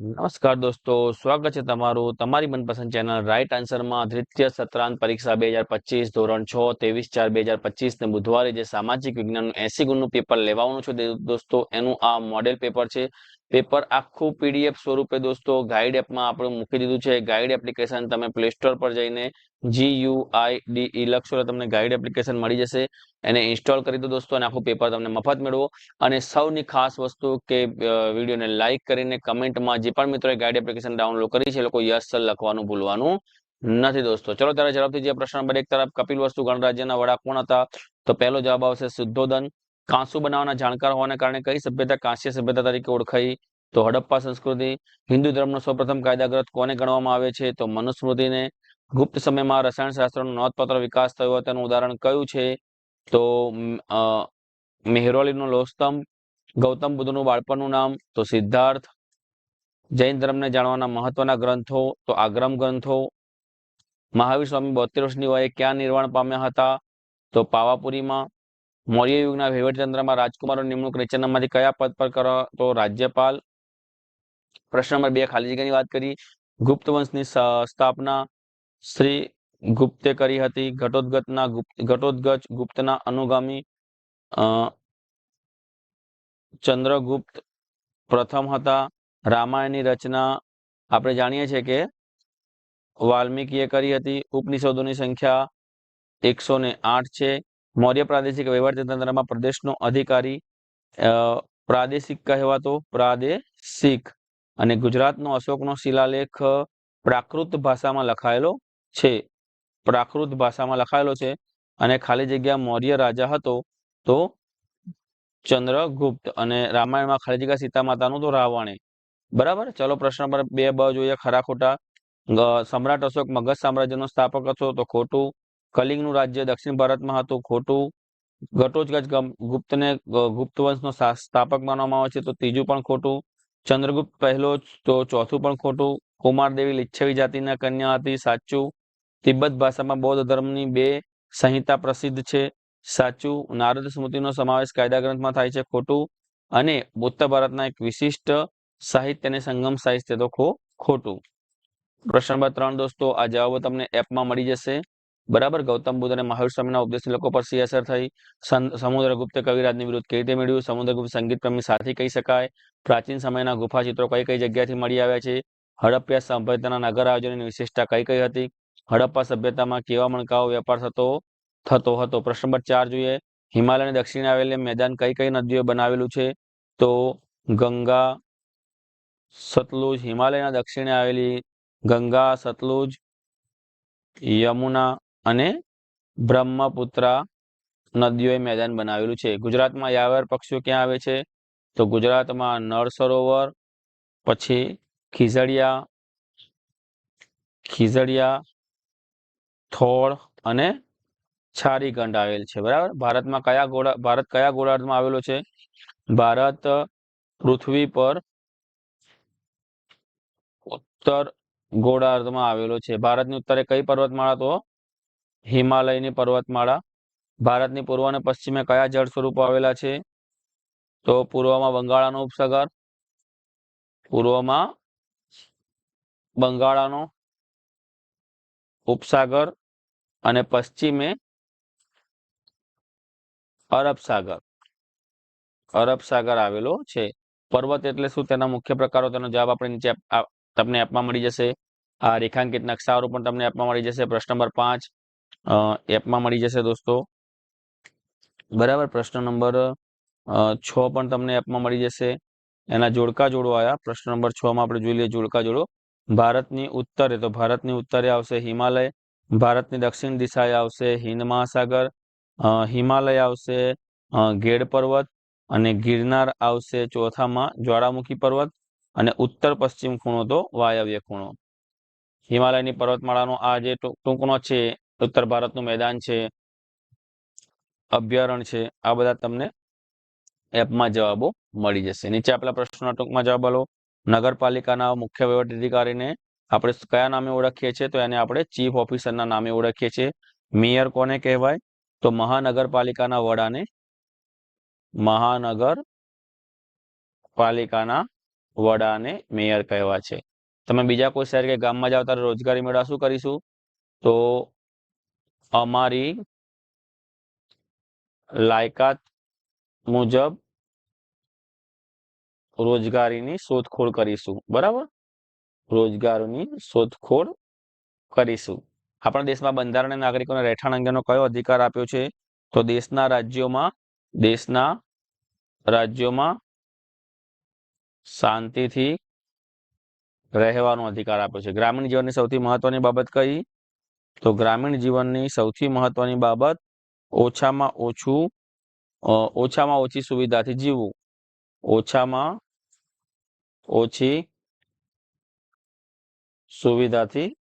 નમસ્કાર દોસ્તો, સ્વાગત છે તમારું તમારી મનપસંદ ચેનલ રાઈટ આન્સરમાં દ્વિતીય સત્રાંત પરીક્ષા બે હજાર પચીસ ધોરણ છ, ત્રેવીસ ચાર બે હજાર પચીસ ને બુધવારે જે સામાજિક વિજ્ઞાનનું એસી ગુણનું પેપર લેવાનું છે દોસ્તો, એનું આ મોડેલ પેપર છે. પેપર આખું પીડીએફ સ્વરૂપે દોસ્તો ગાઈડ એપમાં આપણે મૂકી દીધું છે. ગાઈડ એપ્લિકેશન તમે પ્લે સ્ટોર પર જઈને G you I D E લખશો તમને ગાઈડ એપ્લિકેશન મળી જશે. એને ઇન્સ્ટોલ કરી દો દોસ્તો અને આખું પેપર તમને મફત મેળવો. અને સૌની ખાસ વસ્તુ કે વિડીયોને લાઇક કરીને કમેન્ટમાં જે પણ મિત્રોએ ગાઈડ એપ્લિકેશન ડાઉનલોડ કરી છે લોકો યસ લખવાનું ભૂલવાનું નથી દોસ્તો. ચલો, ત્યારે ઝડપથી જે પ્રશ્ન નંબર એક તરફ કપિલ વસ્તુ ગણરાજ્યના વડા કોણ હતા? તો પહેલો જવાબ આવશે શુદ્ધોદન કાંસુ બનાવવાના જાણકાર હોવાને કારણે કઈ સભ્યતા કાંસ્ય સભ્યતા તરીકે ઓળખાઈ? તો હડપ્પા સંસ્કૃતિ, હિન્દુ ધર્મનો સૌપ્રથમ કાયદાગ્રત કોને ગણવામાં આવે છે? તો મનુસ્મૃતિને ગુપ્ત સમયમાં રસાયણશાસ્ત્રનો નોંધપાત્ર વિકાસ થયો તેનું ઉદાહરણ કયું છે? તો મેહરોલીનો લોસ્તમ ગૌતમ બુદ્ધનું બાળપણનું નામ, તો સિદ્ધાર્થ, જૈન ધર્મને જાણવાના મહત્વના ગ્રંથો, તો આગ્રમ ગ્રંથો, મહાવીર સ્વામી બોતેર વર્ષની વયે ક્યાં નિર્વાણ પામ્યા હતા? તો પાવાપુરીમાં મૌર્ય યુગના વહીવટતંત્રમાં રાજકુમારો નિમણૂક નીચેનામાંથી કયા પદ પર કરો? તો રાજ્યપાલ. પ્રશ્ન નંબર બે, ખાલી જગ્યાની વાત કરી. ગુપ્ત વંશની સ્થાપના શ્રી ગુપ્તે કરી હતી. ઘટોદગતના ઘટોદગજ ગુપ્તના અનુગામી ચંદ્રગુપ્ત પ્રથમ હતા. રામાયણની રચના આપણે જાણીએ છીએ કે વાલ્મીકીએ કરી હતી. ઉપનિષદોની સંખ્યા એકસો ને આઠ છે. મૌર્ય પ્રાદેશિક વહીવટી તંત્રમાં પ્રદેશનો અધિકારી પ્રાદેશિક કહેવાતો પ્રાદેશિક અને ગુજરાતનો અશોકનો શિલાલેખ પ્રાકૃત ભાષામાં લખાયેલો છે પ્રાકૃત ભાષામાં લખાયેલો છે અને ખાલી જગ્યા મૌર્ય રાજા હતો તો ચંદ્રગુપ્ત અને રામાયણમાં ખાલી જગ્યા સીતા માતાનું તો રાવણે બરાબર ચલો પ્રશ્ન પર બે બ જોઈએ ખરા ખોટા સમ્રાટ અશોક મગધ સામ્રાજ્યનો સ્થાપક હતો, તો ખોટું. કલિંગનું રાજ્ય દક્ષિણ ભારતમાં હતું. ખોટું ઘટોજગજ ગુપ્તને ગુપ્ત વંશનો સ્થાપક માનવામાં આવે છે તો ત્રીજું પણ ખોટું. ચંદ્રગુપ્ત પહેલો તો ચોથું પણ ખોટું. કુમારદેવી લિચ્છવી જાતિના કન્યા હતી, સાચું. તિબ્બત ભાષામાં બૌદ્ધ ધર્મની બે સંહિતા પ્રસિદ્ધ છે, સાચું. નારદ સ્મૃતિનો સમાવેશ કાયદા ગ્રંથમાં થાય છે, ખોટું. અને ઉત્તર ભારતના એક વિશિષ્ટ સાહિત્ય અને સંગમ સાહિત્ય તો ખોટું. પ્રશ્ન નંબર ત્રણ દોસ્તો, આ જવાબો તમને એપમાં મળી જશે. બરાબર? ગૌતમ બુદ્ધ અને મહાવીર સ્વામીના ઉપદેશ લોકો પર સી અસર થઈ. સમુદ્રગુપ્ત કવિરાજની વિરુદ્ધ કેવી રીતે મેળવ્યું? સમુદ્રગુપ્ત સંગીત પ્રેમી સાથી કહી શકાય? પ્રાચીન સમયના ગુફા ચિત્રો કઈ કઈ જગ્યાથી મળી આવ્યા છે? હડપ્પા સભ્યતાના નગર આયોજનની વિશેષતા કઈ કઈ હતી? હડપ્પા સભ્યતામાં કેવા મણકાઓ વેપાર થતો થતો હતો? પ્રશ્ન નંબર ચાર જોઈએ. હિમાલયની દક્ષિણે આવેલી મેદાન કઈ કઈ નદીઓ બનાવેલું છે? તો ગંગા સતલુજ, હિમાલયના દક્ષિણે આવેલી ગંગા સતલુજ, યમુના અને બ્રહ્મપુત્રા નદીઓએ મેદાન બનાવેલું છે. ગુજરાતમાં યાવર પક્ષીઓ ક્યાં આવે છે? તો ગુજરાતમાં નળ સરોવર, પછી ખીજડિયા ખીજડિયા, થોળ અને છારીગંડ આવેલ છે. બરાબર? ભારતમાં કયા ગોળા, ભારત કયા ગોળાર્ધમાં આવેલો છે? ભારત પૃથ્વી પર ઉત્તર ગોળાર્ધમાં આવેલો છે. ભારતની ઉત્તરે કઈ પર્વતમાળા તો હિમાલયની પર્વતમાળા, ભારતની પૂર્વ અને પશ્ચિમે કયા જળ સ્વરૂપો આવેલા છે? તો પૂર્વમાં બંગાળાનો ઉપસાગર, પૂર્વમાં બંગાળાનો ઉપસાગર અને પશ્ચિમે અરબ સાગર. અરબ સાગર આવેલો છે. પર્વત એટલે શું? તેના મુખ્ય પ્રકારો, તેનો જવાબ આપણે નીચે તમને આપવા મળી જશે. આ રેખાંકિત નકશાઓ પણ તમને આપવા મળી જશે. પ્રશ્ન નંબર પાંચ એપમાં મળી જશે દોસ્તો. બરાબર, પ્રશ્ન નંબર છ પણ તમને એપમાં મળી જશે. એના જોડકા જોડો આવ્યા પ્રશ્ન નંબર છ માં આપણે જોઈ લઈએ જોડકા જોડો. ભારતની ઉત્તરે, તો ભારતની ઉત્તરે આવશે હિમાલય. ભારતની દક્ષિણ દિશાએ આવશે હિન્દ મહાસાગર. હિમાલય આવશે ગેડ પર્વત. અને ગિરનાર આવશે ચોથામાં જ્વાળામુખી પર્વત. અને ઉત્તર પશ્ચિમ ખૂણો, તો વાયવ્ય ખૂણો. હિમાલયની પર્વતમાળાનો આ જે ટૂંકનો છે ઉત્તર ભારતનું મેદાન છે અભ્યારણ છે, આ બધા તમને એપમાં જવાબો મળી જશે. નીચે આપેલા પ્રશ્નોના ટૂંકમાં જવાબ આલો. નગરપાલિકાના મુખ્ય વહીવટી અધિકારીને આપણે કયા નામે ઓળખીએ છીએ? તો એને આપણે ચીફ ઓફિસરના નામે ઓળખીએ છીએ. મેયર કોને કહેવાય? તો મહાનગરપાલિકાના વડાને મહાનગર પાલિકાના વડાને મેયર કહેવા છે. તમે બીજા કોઈ શહેર કે ગામમાં જાઓ ત્યારે રોજગારી મેળવવા શું કરીશું? તો અમારી લાયકાત મુજબ રોજગારીની શોધખોળ કરીશું, બરાબર? રોજગારની શોધખોળ કરીશું. આપણા દેશમાં બંધારણ નાગરિકોને રહેઠાણ અંગેનો કયો અધિકાર આપ્યો છે? તો દેશના રાજ્યોમાં દેશના રાજ્યોમાં શાંતિથી રહેવાનો અધિકાર આપ્યો છે. ગ્રામીણ જીવનની સૌથી મહત્વની બાબત કઈ? તો ગ્રામીણ જીવનની સૌથી મહત્વની બાબત ઓછામાં ઓછું ઓછામાં ઓછી સુવિધાથી જીવવું. ઓછામાં ઓછી સુવિધાથી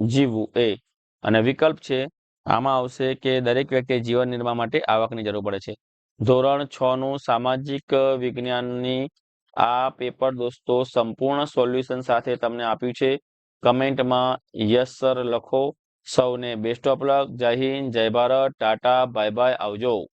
જીવવું એ. અને વિકલ્પ છે, આમાં આવશે કે દરેક વ્યક્તિએ જીવન નિર્માણ માટે આવકની જરૂર પડે છે. ધોરણ છ નું સામાજિક વિજ્ઞાનની આ પેપર દોસ્તો સંપૂર્ણ સોલ્યુશન સાથે તમને આપ્યું છે. કમેન્ટમાં યસ સર લખો. સૌને બેસ્ટ ઓફ લક જય હિન્દ જય ભારત. Tata bye bye. આવજો.